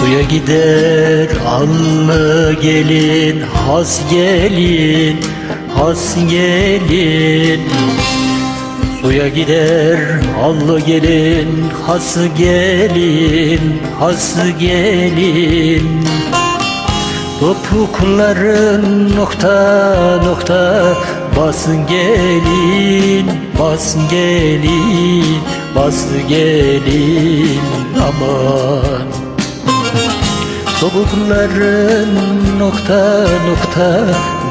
Suya gider allı gelin has gelin has gelin. Suya gider allı gelin has gelin has gelin. Topukların nokta nokta basın gelin basın gelin bas gelin. Aman Topukların nokta nokta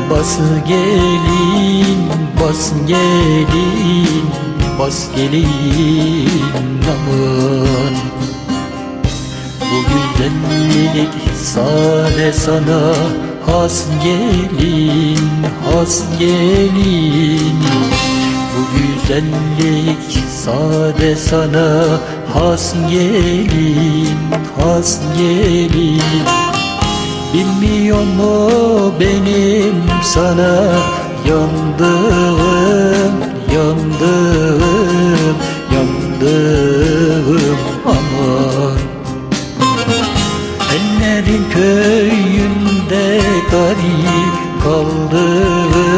bas gelin bas gelin bas gelin aman. Bu güzellik sade sana has gelin has gelin güzellik sade sana has gelin has gelin. Bilmiyor mu benim sana yandığım yandığım yandığım aman? Ellerin köyünde garip kaldım